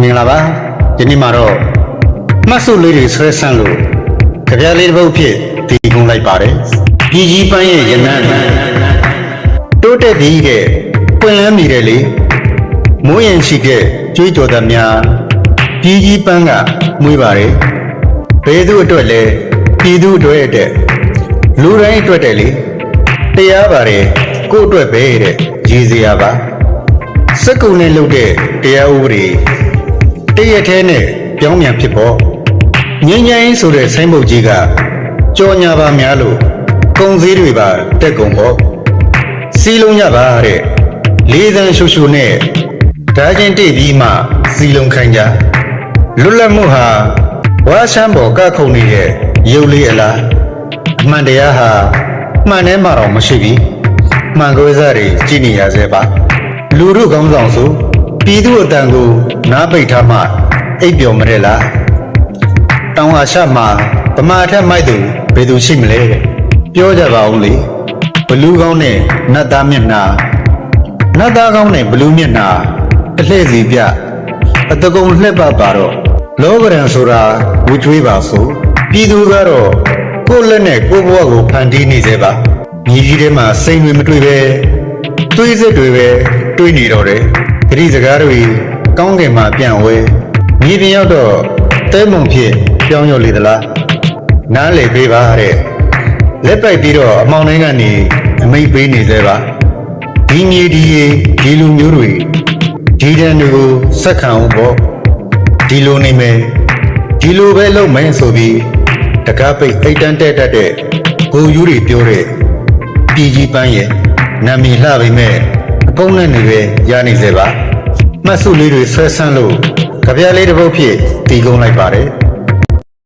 မင်္ဂလာပါဒီနေ့မှာတော့မှတ်စုလေးတွေဆွဲဆန်းလို့ကြပြလေးတစ်ပုတ်ဖြစ်တည်ကုန်လိုက်ပါတယ်ပြည်ကြီးပန်းရဲ့ရနန်းတိုးတက်ပြီးတဲ့ပွင့်လန်းမိတယ်လေမိုးရင်ရှိတဲ့ကျွေးကြော်သမျှပြည်ကြီးပန်းကမွေးပါတယ်ဘယ်သူအတွက်လဲပြည်သူအတွက်တဲ့လူတိုင်းအတွက်တဲ့လေတရားပါတယ်ကိုယ့်အတွက်ပဲတဲ့ရည်စရာပါစက်ကုံနဲ့လုပ်တဲ့တရားဥပဒေတ ရက်သေးနဲ့ပြောင်းပြန်ဖြစ်ပေါ်ငင်းငိုင်းဆိုတဲ့ဆိုင်းဘုတ်ကြီးကကြော်ညာပါများလို့ကုံစည်းတွေပါတက်ကုန်ပေါ့စီလုံးရပါတဲ့လေးသန်းရှုရှုနဲ့ဓာချင်းတိတ်ပြီးမှစီလုံးခိုင်းကြလွတ်လပ်မှုဟာဝါရှမ်းပေါ်ကခုန်နေတဲ့ရုပ်လေးအလားအမှန်တရားဟာမှန်တယ်မှတော့မရှိဘူးမှန်ကွဲစားတွေကြည်နေရစေပါလူတို့ကောင်းဆောင်ဆို ပြည်သူအတန်ကိုနားပိတ်ထားမှအိပ်ပျော်မရဲလားတောင်ဟာရှမှာဗမာထက်မိုက်သူဘယ်သူရှိမလဲတဲ့ပြောကြပါဦးလေဘလူးကောင်းနဲ့နတ်သားမျက်နှာနတ်သားကောင်းနဲ့ဘလူးမျက်နှာအလှည့်စီပြအတကုံလှက်ပါပါတော့လောကရန်ဆိုတာဝှချွေးပါဆိုပြည်သူကတော့ကိုယ့်လက်နဲ့ကိုယ့်ဘဝကိုဖန်တီးနေစေပါညီကြီးထဲမှာစိတ်တွေမတွေ့ပဲတွေးစစ်တွေပဲတွေးနေတော့တယ် ဂရိစကားတွေကောင်းကင်မှာပြန်ဝဲမြေပြင်ရောက်တော့တဲမုံဖြစ်ပြောင်းရောက်လေသလားနားလေပေးပါတဲ့လက်ပိုက်ပြီးတော့အမောင်တိုင်းကနေအမိတ်ပေးနေသေးပါဒီမြေဒီရေဒီလူမျိုးတွေဒီတန်တွေကိုစက်ခံအောင်ပေါ့ဒီလိုနေမယ်ဒီလိုပဲလုပ်မယ်ဆိုပြီးတကားပိတ်အိတ်တန်းတက်တတ်တဲ့ဂိုယူတွေပြောတဲ့ပြည်ကြီးပန်းရဲ့နာမည်လှပေမဲ့ အပုံနဲ့နေပဲရနေစေပါမှတ်စုလေးတွေဆွဲဆန်းလို့ကြပြလေးတစ်ပုတ်ဖြစ်တည်ကုန်လိုက်ပါတယ်